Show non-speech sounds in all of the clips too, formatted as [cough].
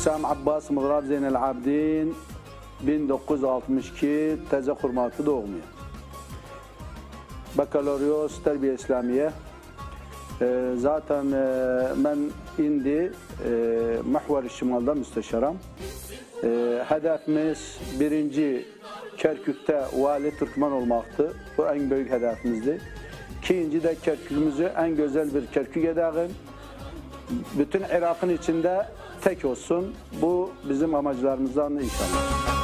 Hüsam Abbas Mıgrab Zeynel Abidin 1962 Teze Kurmatı doğumlu. Bakaloriyos Terbiye İslamiye. Ee, zaten e, ben indi e, Mahvar Şimal'da müsteşaram. Ee, hedefimiz birinci Kerkük'te vali Türkmen olmaktı. Bu en büyük hedefimizdi. İkinci de Kerkük'ümüzü en güzel bir Kerkük edelim. Bütün Irak'ın içinde tek olsun. Bu bizim amaclarımızdan inşallah.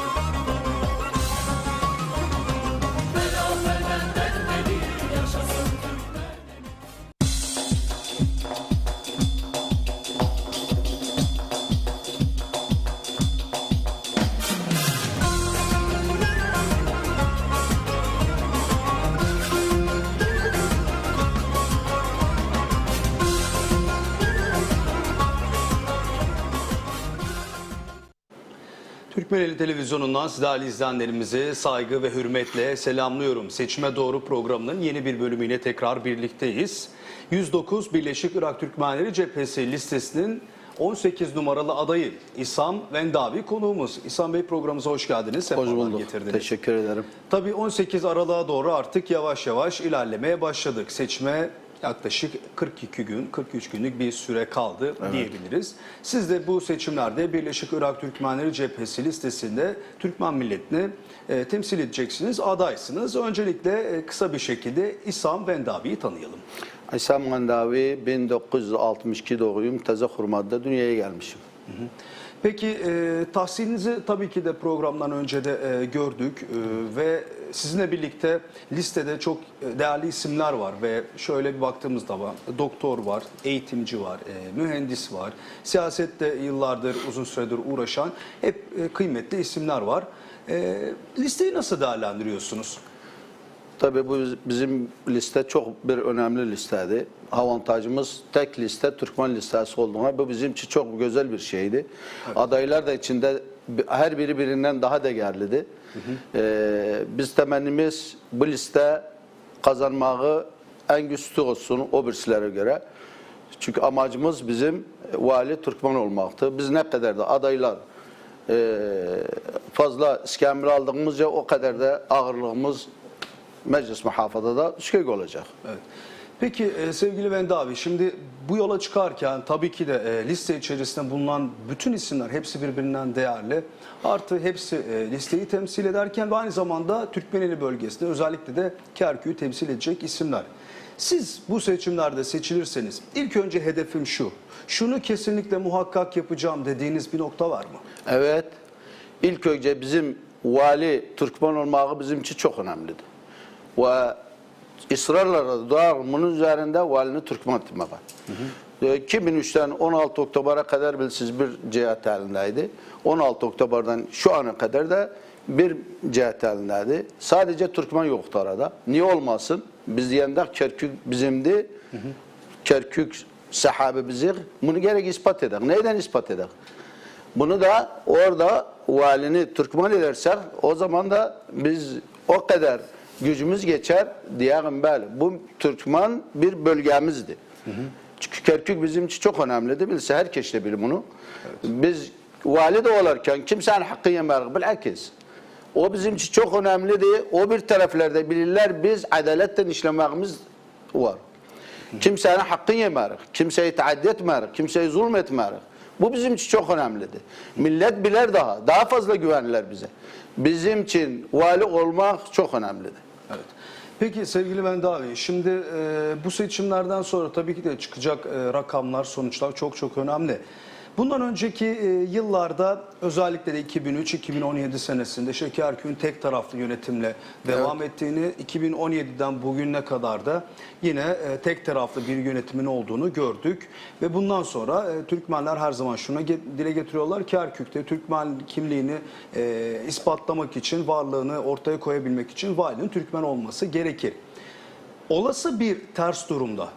Türkmeneli Televizyonu'ndan siz değerli izleyenlerimizi saygı ve hürmetle selamlıyorum. Seçime Doğru programının yeni bir bölümüyle tekrar birlikteyiz. 109 Birleşik Irak Türkmenleri Cephesi listesinin 18 numaralı adayı İsam Vendavi konuğumuz. İsam Bey programımıza hoş geldiniz. Hoş bulduk. Getirdiniz. Teşekkür ederim. Tabii 18 Aralık'a doğru artık yavaş yavaş ilerlemeye başladık. Seçime yaklaşık 42 gün, 43 günlük bir süre kaldı diyebiliriz. Siz de bu seçimlerde Birleşik Irak Türkmenleri Cephesi listesinde Türkmen milletini e, temsil edeceksiniz, adaysınız. Öncelikle e, kısa bir şekilde İsam Vendavi'yi tanıyalım. İsam Gandavi 1962 doğumluyum. Teze Kurmat'ta dünyaya gelmişim. Peki e, tahsilinizi tabii ki de programdan önce de e, gördük e, ve sizinle birlikte listede çok e, değerli isimler var ve şöyle bir baktığımızda var. Doktor var, eğitimci var, e, mühendis var, siyasette yıllardır uzun süredir uğraşan hep e, kıymetli isimler var. E, listeyi nasıl değerlendiriyorsunuz? Tabii bu bizim liste çok bir önemli listeydi. Avantajımız tek liste Türkmen listesi olduğuna bu bizim için çok güzel bir şeydi. Adaylar da içinde her biri birinden daha değerliydi. Ee, biz temennimiz bu liste kazanmağı en güçlü olsun o birsilere göre. Çünkü amacımız bizim vali Türkmen olmaktı. Biz ne kadar da adaylar e, fazla iskemle aldığımızca o kadar da ağırlığımız meclis muhafazada düşük olacak. Evet. Peki e, sevgili Venda abi şimdi bu yola çıkarken tabii ki de e, liste içerisinde bulunan bütün isimler hepsi birbirinden değerli. Artı hepsi e, listeyi temsil ederken ve aynı zamanda Türkmeneli bölgesinde özellikle de Kerkük'ü temsil edecek isimler. Siz bu seçimlerde seçilirseniz ilk önce hedefim şu. Şunu kesinlikle muhakkak yapacağım dediğiniz bir nokta var mı? Evet, ilk önce bizim vali Türkmen olmağı bizim için çok önemlidir. Ve ısrarla da bunun üzerinde valini Türkmen. Ee, 2003'ten 16 Oktober'e kadar bilsiz bir cihat halindeydi. 16 Oktober'den şu ana kadar da bir cihat halindeydi. Sadece Türkmen yoktu arada. Niye olmasın? Biz diyende Kerkük bizimdi. Kerkük sahabe bizi. Bunu gerek ispat edelim. Neyden ispat edelim? Bunu da orada valini Türkmen edersek o zaman da biz o kadar gücümüz geçer diyelim böyle. Bu Türkmen bir bölgemizdi. Çünkü Kerkük bizim için çok önemliydi. Bilse herkes de bilir bunu. Biz vali de olarken kimsenin hakkı yemeyiz. Bilakis. O bizim için çok önemliydi. O bir taraflarda bilirler biz adaletten işlememiz var. Kimsenin hakkını yemeyiz. Kimseyi taaddi etmeyiz. Kimseyi zulmetmeyiz. Bu bizim için çok önemlidir. Millet bilir daha. Daha fazla güvenirler bize. Bizim için vali olmak çok önemlidir. Evet. Peki sevgili Venda abi şimdi e, bu seçimlerden sonra tabii ki de çıkacak e, rakamlar, sonuçlar çok çok önemli. Bundan önceki e, yıllarda özellikle de 2003-2017 senesinde Şekerköy'ün tek taraflı yönetimle devam ettiğini, 2017'den bugüne kadar da yine e, tek taraflı bir yönetimin olduğunu gördük. Ve bundan sonra e, Türkmenler her zaman şuna dile getiriyorlar. Kerkük'te Türkmen kimliğini ispatlamak için, varlığını ortaya koyabilmek için valinin Türkmen olması gerekir. Olası bir ters durumda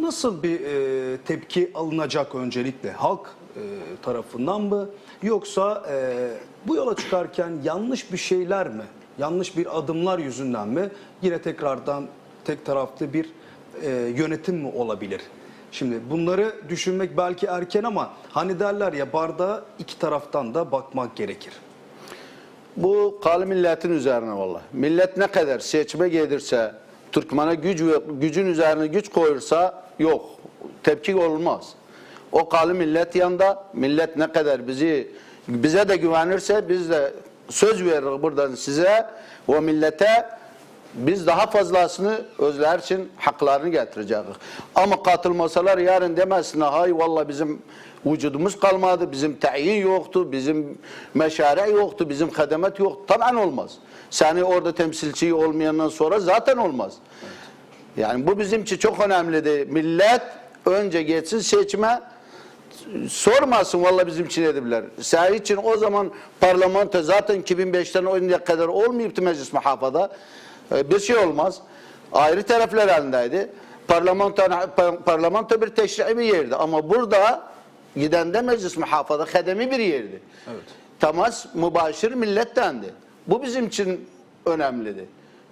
nasıl bir e, tepki alınacak öncelikle halk e, tarafından mı yoksa e, bu yola çıkarken yanlış bir şeyler mi yanlış bir adımlar yüzünden mi yine tekrardan tek taraflı bir yönetim mi olabilir? Şimdi bunları düşünmek belki erken ama hani derler ya bardağa iki taraftan da bakmak gerekir. Bu kalı milletin üzerine valla. Millet ne kadar seçime gelirse, Türkmen'e güç gücün üzerine güç koyursa yok. Tepki olmaz. O kalı millet yanında millet ne kadar bizi bize de güvenirse biz de söz veririz buradan size o millete biz daha fazlasını özler için haklarını getireceğiz. Ama katılmasalar yarın demesinler hay valla bizim vücudumuz kalmadı, bizim tayin yoktu, bizim meşare yoktu, bizim kademet yok. Taban olmaz. Seni orada temsilci olmayandan sonra zaten olmaz. Yani bu bizim için çok önemlidir. Millet önce geçsin seçime sormasın valla bizim için edebilir. Sen için o zaman parlamento zaten 2005'ten oyuna kadar olmayıptı meclis muhafada. Ee, Bir şey olmaz. Ayrı taraflar elindeydi. Parlamento, par- parlamento bir teşri'i yerdi. Ama burada gidende meclis muhafada kademi bir yerdi. Evet. Temas mübaşir millettendi. Bu bizim için önemlidir.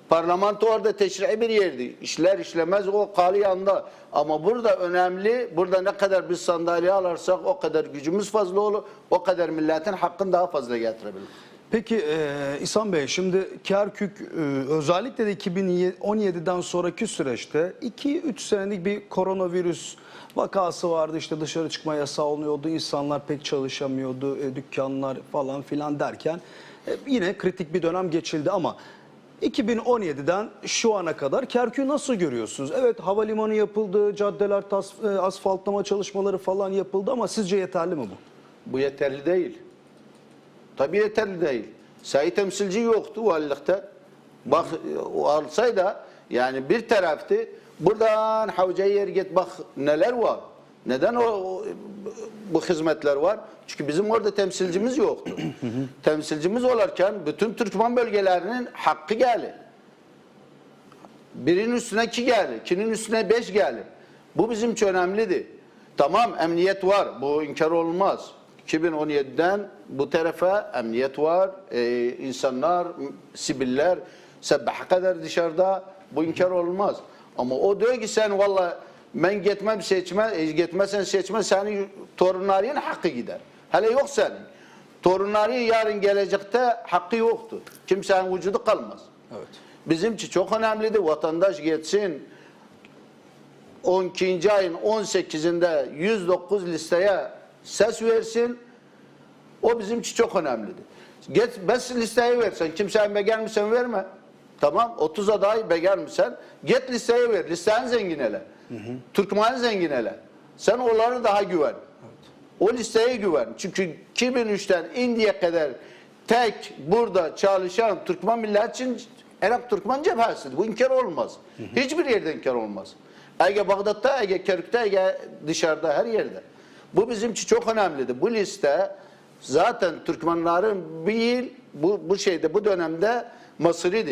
Parlamento orada teşri'i bir yerdi. İşler işlemez o kalı yanında. Ama burada önemli, burada ne kadar biz sandalye alarsak o kadar gücümüz fazla olur, o kadar milletin hakkını daha fazla getirebilir. Peki e, İhsan Bey şimdi Kerkük e, özellikle de 2017'den sonraki süreçte 2-3 senelik bir koronavirüs vakası vardı. İşte dışarı çıkma yasağı oluyordu. insanlar pek çalışamıyordu. e, dükkanlar falan filan derken e, yine kritik bir dönem geçildi ama 2017'den şu ana kadar Kerkük'ü nasıl görüyorsunuz? Evet havalimanı yapıldı, caddeler e, asfaltlama çalışmaları falan yapıldı ama sizce yeterli mi bu? Bu yeterli değil. Tabii yeterli değil. Sayı temsilci yoktu valilikte. Bak alsaydı yani bir taraftı buradan havcaya yer git bak neler var. Neden o, o- bu hizmetler var? Çünkü bizim orada temsilcimiz yoktu. [clears throat] temsilcimiz olarken bütün Türkmen bölgelerinin hakkı geldi. Birinin üstüne iki geldi, ikinin üstüne beş geldi. Bu bizim için önemliydi. Tamam emniyet var, bu inkar olmaz. 2017'den bu tarafa emniyet var, ee, insanlar, sibiller, sabbaha kadar dışarıda, bu inkar olmaz. Ama o diyor ki sen valla ben gitmem seçme, e, gitmezsen seçme senin torunların hakkı gider. Hele yok senin. Torunları yarın gelecekte hakkı yoktur. Kimsenin vücudu kalmaz. Evet. Bizim için çok önemlidir. Vatandaş geçsin 12. ayın 18'inde 109 listeye ses versin. O bizim için çok önemlidir. Geç, bes listeyi versen, kimseye beğer misin verme. Tamam, 30 aday beğer misin? Git listeyi ver, listenin zengin ele. Türkmen'i zengin ele. Sen onları daha güven. O listeye güven. Çünkü 2003'ten indiye kadar tek burada çalışan Türkmen millet için Irak Türkmen cephesidir. Bu inkar olmaz. Hiçbir yerde inkar olmaz. Ege Bağdat'ta, Ege Kerkük'te, Ege dışarıda her yerde. Bu bizim için çok önemlidir. Bu liste zaten Türkmenlerin bir yıl bu, bu şeyde bu dönemde Mısır'ıydı.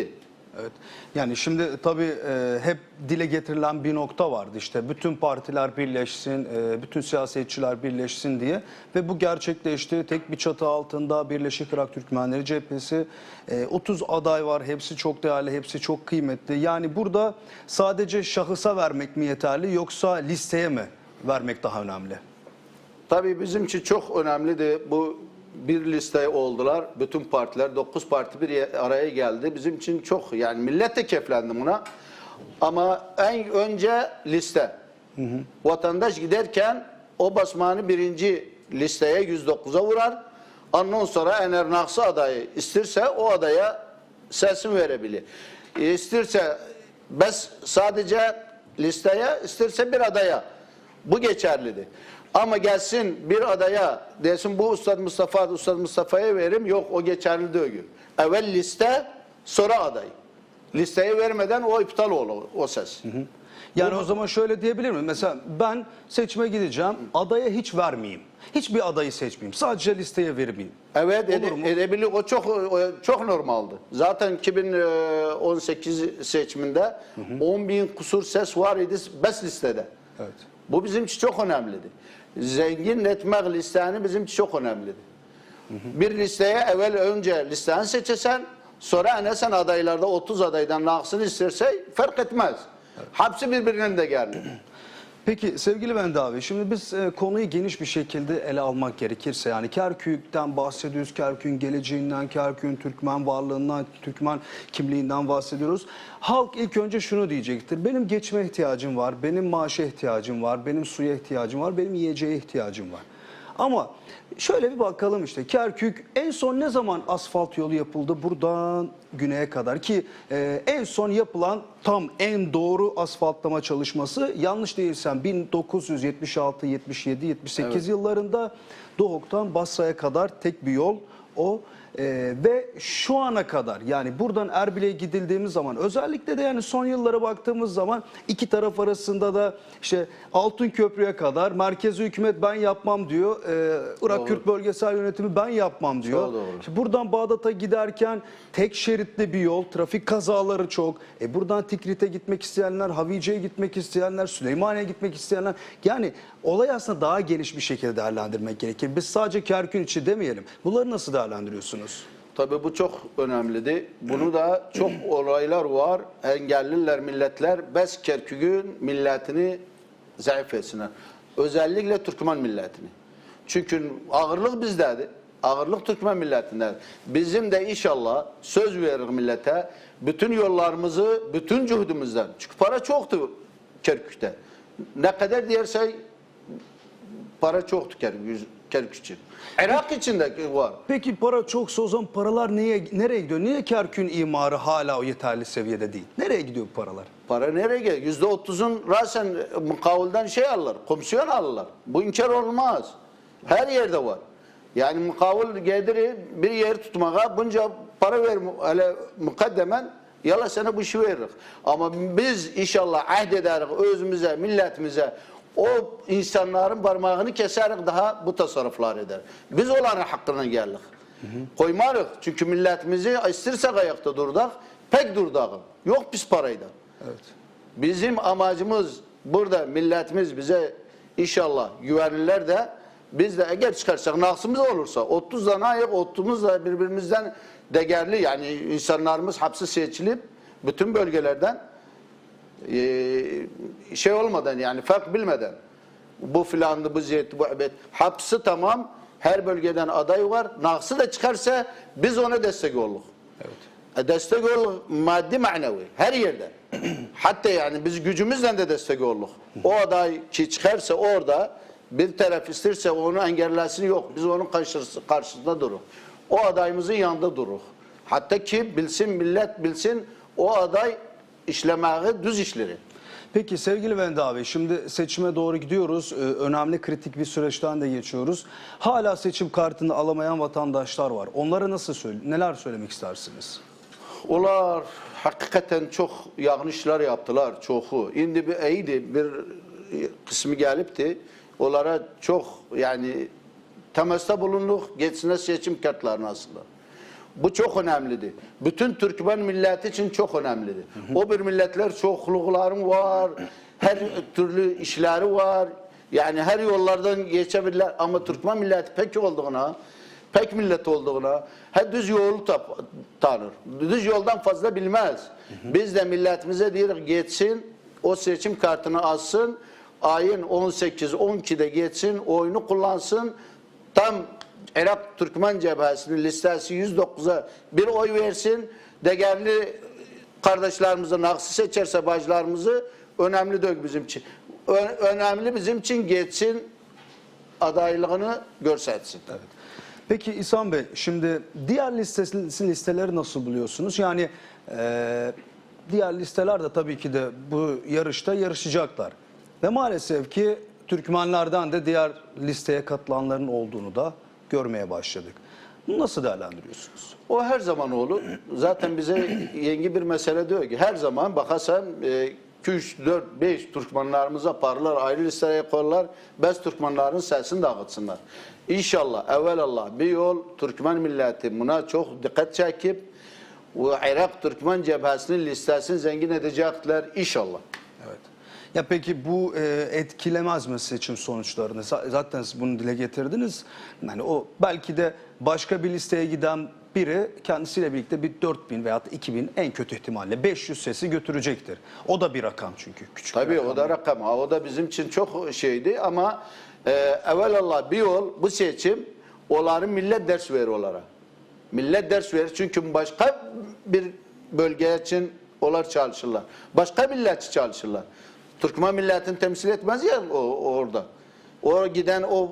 Evet. Yani şimdi tabii e, hep dile getirilen bir nokta vardı işte bütün partiler birleşsin, e, bütün siyasetçiler birleşsin diye ve bu gerçekleşti. Tek bir çatı altında Birleşik Irak Türkmenleri cephesi, e, 30 aday var, hepsi çok değerli, hepsi çok kıymetli. Yani burada sadece şahısa vermek mi yeterli yoksa listeye mi vermek daha önemli? Tabii bizim için çok önemliydi. Bu bir liste oldular. Bütün partiler, 9 parti bir araya geldi. Bizim için çok yani millet de keflendi buna. Ama en önce liste. Vatandaş giderken o basmanı birinci listeye 109'a vurar. Ondan sonra eğer naksı adayı isterse o adaya sesini verebilir. E, İsterse bes sadece listeye, isterse bir adaya. Bu geçerlidir. Ama gelsin bir adaya desin bu Ustad Mustafa, Ustad Mustafa'ya verim. Yok o geçerli değil. Evvel liste sonra aday. Listeyi vermeden o iptal olur o ses. Yani o zaman şöyle diyebilir miyim? Mesela ben seçime gideceğim, adaya hiç vermeyeyim. Hiçbir adayı seçmeyeyim. Sadece listeye vermeyeyim. Evet Olur ede, edebilir. O çok o çok normaldi. Zaten 2018 seçiminde 10 bin kusur ses var idi bes listede. Evet. Bu bizim için çok önemlidir. Zengin etmek listeni bizim çok önemlidir. Bir listeye evvel önce listeni seçesen sonra ne adaylarda 30 adaydan naksını isterse fark etmez. Hepsi birbirinin de geldi. Peki sevgili Vendavi şimdi biz e, konuyu geniş bir şekilde ele almak gerekirse yani Kerkük'ten bahsediyoruz. Kerkük'ün geleceğinden, Kerkük'ün Türkmen varlığından, Türkmen kimliğinden bahsediyoruz. Halk ilk önce şunu diyecektir. Benim geçme ihtiyacım var, benim maaşa ihtiyacım var, benim suya ihtiyacım var, benim yiyeceğe ihtiyacım var. Ama şöyle bir bakalım işte Kerkük en son ne zaman asfalt yolu yapıldı buradan güneye kadar? Ki e, en son yapılan tam en doğru asfaltlama çalışması yanlış değilsem 1976, 77, 78 yıllarında Doğuk'tan Basra'ya kadar tek bir yol. O E, ve şu ana kadar yani buradan Erbil'e gidildiğimiz zaman özellikle de yani son yıllara baktığımız zaman iki taraf arasında da işte Altın Köprü'ye kadar merkezi hükümet ben yapmam diyor. E, Irak Doğru. Kürt Bölgesel Yönetimi ben yapmam diyor. Çok doğru. İşte buradan Bağdat'a giderken tek şeritli bir yol, trafik kazaları çok. E buradan Tikrit'e gitmek isteyenler, Havice'ye gitmek isteyenler, Süleymaniye'ye gitmek isteyenler. Yani olay aslında daha geniş bir şekilde değerlendirmek gerekir. Biz sadece Kerkün içi demeyelim. Bunları nasıl değerlendiriyorsunuz? Tabii bu çok önemliydi. Bunu da çok olaylar var. Engelliler milletler bes Kerkük'ün milletini zayıf etsinler. Özellikle Türkmen milletini. Çünkü ağırlık bizdedir. Ağırlık Türkmen milletindedir. Bizim de inşallah söz veririz millete. Bütün yollarımızı, bütün cuhudumuzdan. Çünkü para çoktu Kerkük'te. Ne kadar diyersek para çoktu Kerkük, Kerkük için. Irak için de var. Peki para çoksa o zaman paralar neye, nereye gidiyor? Niye Kerkün imarı hala o yeterli seviyede değil? Nereye gidiyor bu paralar? Para nereye gidiyor? Yüzde otuzun rasen mukavulden şey alırlar, komisyon alırlar. Bu inkar olmaz. Her yerde var. Yani mukavul gelir bir yer tutmaya bunca para ver hele mukaddemen yala sana bu işi veririz. Ama biz inşallah ahd ederiz özümüze, milletimize o insanların parmağını keserek daha bu tasarruflar eder. Biz onların hakkına geldik. Koymarız. Çünkü milletimizi istirsek ayakta durdak, pek durdak. Yok biz parayla. Evet. Bizim amacımız burada milletimiz bize inşallah güvenirler de biz de eğer çıkarsak naksımız olursa 30 tane ayak 30'umuz da birbirimizden değerli yani insanlarımız hapsi seçilip bütün bölgelerden eee, şey olmadan yani fark bilmeden bu filandı bu zeyt bu ebed hapsi tamam her bölgeden aday var naksı da çıkarsa biz ona destek olduk. E, Destek ol maddi manevi her yerde. [clears throat] Hatta yani biz gücümüzle de destek olduk. O aday ki çıkarsa orada bir taraf isterse onu engellesin yok. Biz onun karşısı, karşısında durur. O adayımızın yanında durur. Hatta ki bilsin millet bilsin o aday işlemeyi düz işleri. Peki sevgili Venda abi şimdi seçime doğru gidiyoruz. Ee, önemli kritik bir süreçten de geçiyoruz. Hala seçim kartını alamayan vatandaşlar var. Onlara nasıl söyle neler söylemek istersiniz? Onlar hakikaten çok yanlışlar yaptılar çoğu. Şimdi bir iyiydi bir kısmı gelipti. Onlara çok yani temasta bulunduk. Geçsine seçim kartlarını aslında. Bu çok önemliydi. Bütün Türkmen milleti için çok önemliydi. O bir milletler çoklukların var. Her türlü işleri var. Yani her yollardan geçebilirler. Ama Türkmen milleti pek olduğuna pek millet olduğuna her düz yolu tanır. Düz yoldan fazla bilmez. Biz de milletimize diyoruz geçsin, o seçim kartını alsın, ayın 18-12'de geçsin, oyunu kullansın, tam Irak Türkmen cephesinin listesi 109'a bir oy versin, değerli kardeşlerimizi naksı seçerse bacılarımızı önemli dök bizim için. Ö- önemli bizim için geçsin, adaylığını görsetsin. Evet. Peki İhsan Bey şimdi diğer listesi, listeleri nasıl buluyorsunuz? Yani e, diğer listeler de tabii ki de bu yarışta yarışacaklar. Ve maalesef ki Türkmenlerden de diğer listeye katılanların olduğunu da görmeye başladık. Bunu nasıl değerlendiriyorsunuz? O her zaman olur. Zaten bize yeni bir mesele diyor ki her zaman bakarsan 2, 3, 4, 5 Türkmenlerimize parlar, ayrı listelere koyarlar. Bez Türkmenlerin sesini dağıtsınlar. İnşallah, evvelallah bir yol Türkmen milleti buna çok dikkat çekip ve Irak Türkmen cephesinin listesini zengin edecekler inşallah. Evet. Ya peki bu e, etkilemez mi seçim sonuçlarını? Z- Zaten siz bunu dile getirdiniz. Yani o belki de başka bir listeye giden biri kendisiyle birlikte bir 4000 veya 2000 en kötü ihtimalle 500 sesi götürecektir. O da bir rakam çünkü. Küçük bir Tabii rakam. o da rakam. Ha, O da bizim için çok şeydi ama e, evvelallah bir yol bu seçim onların millet ders verir onlara. Millet ders verir çünkü başka bir bölge için onlar çalışırlar. Başka millet için çalışırlar. Türkmen milletini temsil etmez ya o, orada. O giden o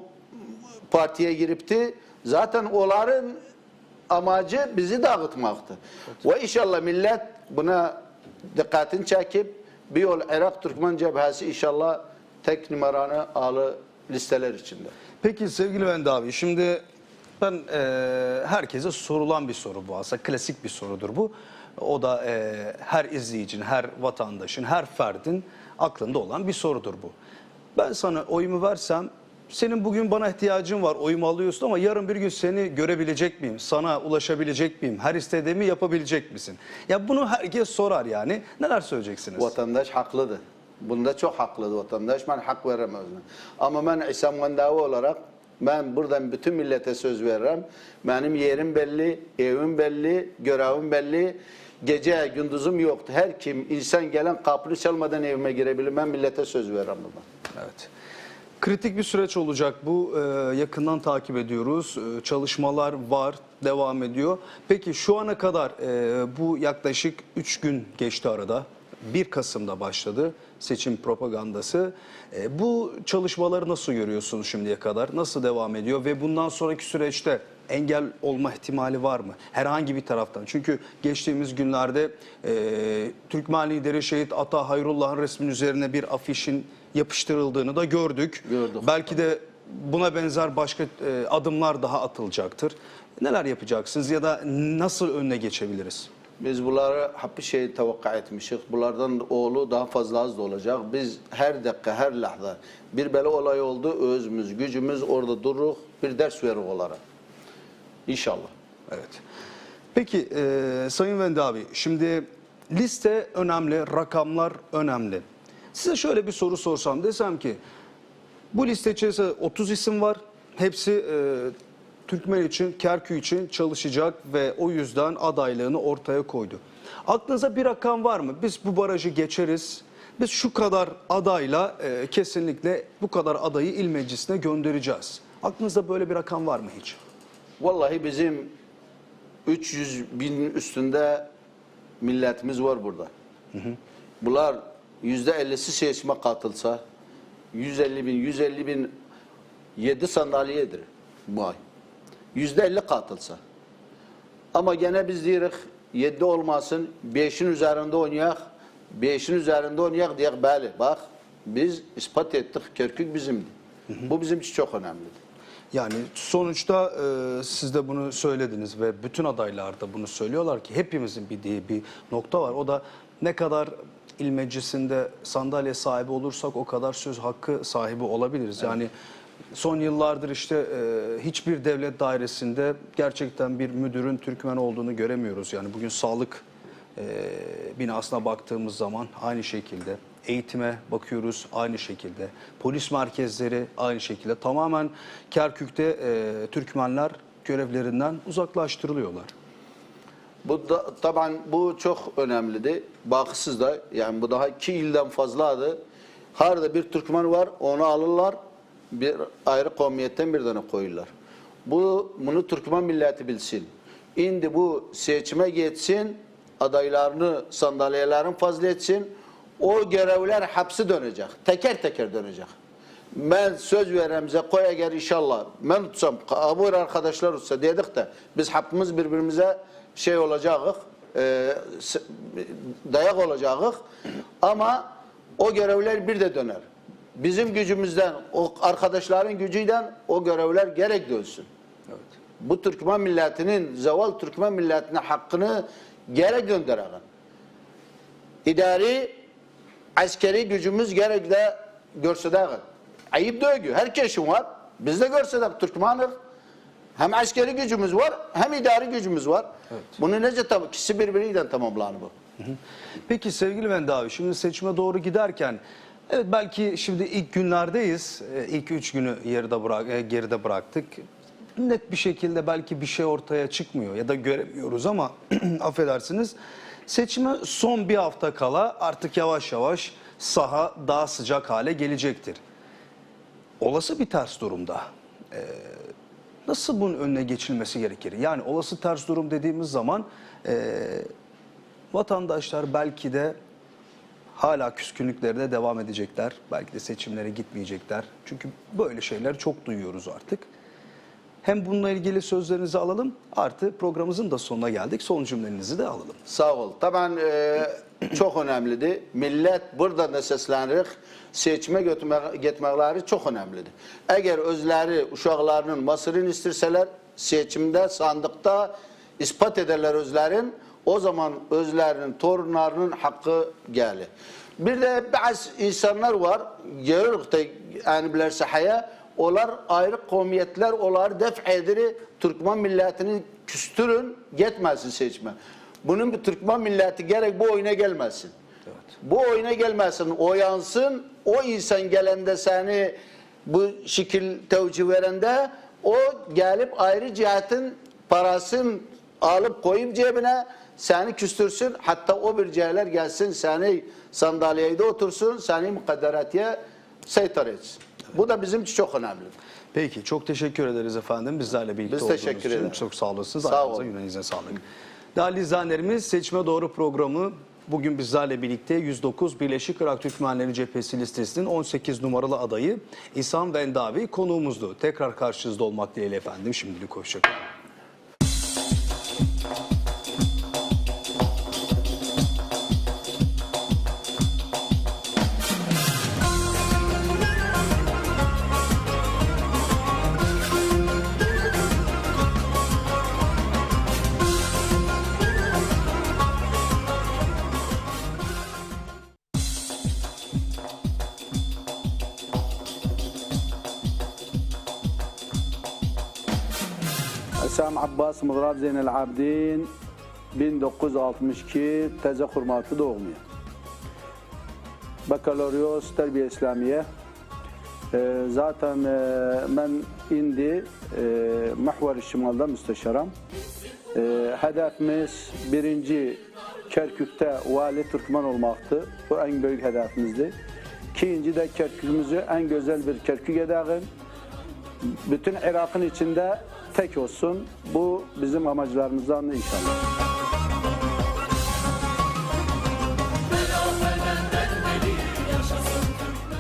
partiye giripti. Zaten onların amacı bizi dağıtmaktı. Ve inşallah millet buna dikkatini çekip bir yol Irak Türkmen cebhesi inşallah tek numaranı alı listeler içinde. Peki sevgili Venda abi şimdi ben e, herkese sorulan bir soru bu aslında klasik bir sorudur bu. O da e, her izleyicinin, her vatandaşın, her ferdin aklında olan bir sorudur bu. Ben sana oyumu versem senin bugün bana ihtiyacın var oyumu alıyorsun ama yarın bir gün seni görebilecek miyim? Sana ulaşabilecek miyim? Her istediğimi yapabilecek misin? Ya bunu herkes sorar yani. Neler söyleyeceksiniz? Vatandaş haklıdır. Bunda çok haklıdır vatandaş. Ben hak veremez. Ama ben İslam Göndavi olarak ben buradan bütün millete söz veririm. Benim yerim belli, evim belli, görevim belli. Gece gündüzüm yoktu. Her kim insan gelen kapını çalmadan evime girebilir. Ben millete söz veririm burada. Evet. Kritik bir süreç olacak bu. Ee, yakından takip ediyoruz. Ee, çalışmalar var, devam ediyor. Peki şu ana kadar e, bu yaklaşık 3 gün geçti arada. 1 Kasım'da başladı seçim propagandası. E, bu çalışmaları nasıl görüyorsunuz şimdiye kadar? Nasıl devam ediyor ve bundan sonraki süreçte engel olma ihtimali var mı? Herhangi bir taraftan. Çünkü geçtiğimiz günlerde e, Türkmen lideri Şehit Ata Hayrullah'ın resminin üzerine bir afişin yapıştırıldığını da gördük. Gördük. Belki de buna benzer başka e, adımlar daha atılacaktır. Neler yapacaksınız ya da nasıl önüne geçebiliriz? Biz bunları hep şey tavakka etmişiz. Bunlardan oğlu daha fazla az da olacak. Biz her dakika, her lahza bir böyle olay oldu. Özümüz, gücümüz orada dururuz. Bir ders verir onlara. İnşallah. Evet. Peki e, Sayın Vendi abi şimdi liste önemli, rakamlar önemli. Size şöyle bir soru sorsam desem ki bu liste içerisinde 30 isim var. Hepsi e, Türkmen için, Kerkü için çalışacak ve o yüzden adaylığını ortaya koydu. Aklınıza bir rakam var mı? Biz bu barajı geçeriz. Biz şu kadar adayla e, kesinlikle bu kadar adayı il meclisine göndereceğiz. Aklınızda böyle bir rakam var mı hiç? Vallahi bizim 300 bin üstünde milletimiz var burada. Bunlar yüzde ellisi seçime katılsa 150 bin, 150 bin 7 sandalyedir bu ay. Yüzde 50 katılsa. Ama gene biz diyoruz 7 olmasın, 5'in üzerinde oynayak, 5'in üzerinde oynayak diye belli. Bak biz ispat ettik, Kerkük bizimdi. Bu bizim için çok önemlidir. Yani sonuçta e, siz de bunu söylediniz ve bütün adaylar da bunu söylüyorlar ki hepimizin bildiği bir nokta var. O da ne kadar il meclisinde sandalye sahibi olursak o kadar söz hakkı sahibi olabiliriz. Yani son yıllardır işte e, hiçbir devlet dairesinde gerçekten bir müdürün Türkmen olduğunu göremiyoruz. Yani bugün sağlık e, binasına baktığımız zaman aynı şekilde eğitime bakıyoruz aynı şekilde. Polis merkezleri aynı şekilde. Tamamen Kerkük'te e, Türkmenler görevlerinden uzaklaştırılıyorlar. Bu da taban bu çok önemliydi. Bağımsız da yani bu daha iki yıldan fazladı. Her de bir Türkmen var onu alırlar bir ayrı kavmiyetten bir tane koyurlar. Bu bunu Türkmen milleti bilsin. Şimdi bu seçime geçsin adaylarını sandalyelerin fazla etsin. O görevler hapsi dönecek. Teker teker dönecek. Ben söz verem size koy eğer inşallah ben tutsam abur arkadaşlar tutsa dedik de biz hepimiz birbirimize şey olacağız e, dayak olacağız ama o görevler bir de döner. Bizim gücümüzden o arkadaşların gücüyle o görevler gerek dönsün. Bu Türkmen milletinin zeval Türkmen milletine hakkını gerek gönderelim. İdari askeri gücümüz gerek de görsedeğin. Ayıp dögü. Herkesin var. Biz de görsedek Türkmenler. Hem askeri gücümüz var hem idari gücümüz var. Bunu nece tam ikisi birbiriyle tamamlanır bu. Peki sevgili Vendi abi şimdi seçime doğru giderken evet belki şimdi ilk günlerdeyiz. E, İlk üç günü geride, bırak, e, geride bıraktık. net bir şekilde belki bir şey ortaya çıkmıyor ya da göremiyoruz ama [clears throat] affedersiniz. Seçime son bir hafta kala artık yavaş yavaş saha daha sıcak hale gelecektir. Olası bir ters durumda e, nasıl bunun önüne geçilmesi gerekir? Yani olası ters durum dediğimiz zaman e, vatandaşlar belki de hala küskünlüklerine devam edecekler. Belki de seçimlere gitmeyecekler. Çünkü böyle şeyler çok duyuyoruz artık. Hem bununla ilgili sözlerinizi alalım artı programımızın da sonuna geldik. Son cümlenizi de alalım. Sağ ol. Tabii e, çok önemlidir. Millet burada da seslenirik. Seçime götürmek, gitmekleri çok önemlidir. Eğer özleri, uşaklarının Mısır'ın istirseler seçimde, sandıkta ispat ederler özlerin, o zaman özlerinin, torunlarının hakkı gelir. Bir de bazı insanlar var, görürük de yani bilir sahaya, onlar ayrı komiyetler, onlar def ediri Türkmen milletini küstürün, gitmesin seçme. Bunun bir Türkmen milleti gerek bu oyuna gelmesin. Bu oyuna gelmesin, oyansın, o insan gelende seni bu şekil tevcih verende o gelip ayrı cihetin parasını alıp koyup cebine seni küstürsün. Hatta o bir ciheler gelsin seni sandalyede otursun, seni mukadderatiye seytar etsin. Bu da bizim için çok önemli. Peki çok teşekkür ederiz efendim bizlerle birlikte Biz olduğunuz teşekkür için. ederiz. Çok sağ olasınız. Sağ olun. yüreğinize sağlık. Değerli izleyenlerimiz Seçme Doğru programı bugün bizlerle birlikte 109 Birleşik Irak Türkmenleri Cephesi listesinin 18 numaralı adayı İhsan Vendavi konuğumuzdu. Tekrar karşınızda olmak dileğiyle efendim. Şimdilik hoşçakalın. Esam Abbas Mıgrab Zeynel Abidin 1962 Teze Kurmatı doğumlu. Bakaloriyos Terbiye İslamiye. Ee, zaten e, ben indi e, Mahvar Şimal'da müsteşaram. E, hedefimiz birinci Kerkük'te vali Türkmen olmaktı. Bu en büyük hedefimizdi. İkinci de Kerkük'ümüzü en güzel bir Kerkük edelim bütün Irak'ın içinde tek olsun. Bu bizim amaclarımızdan inşallah.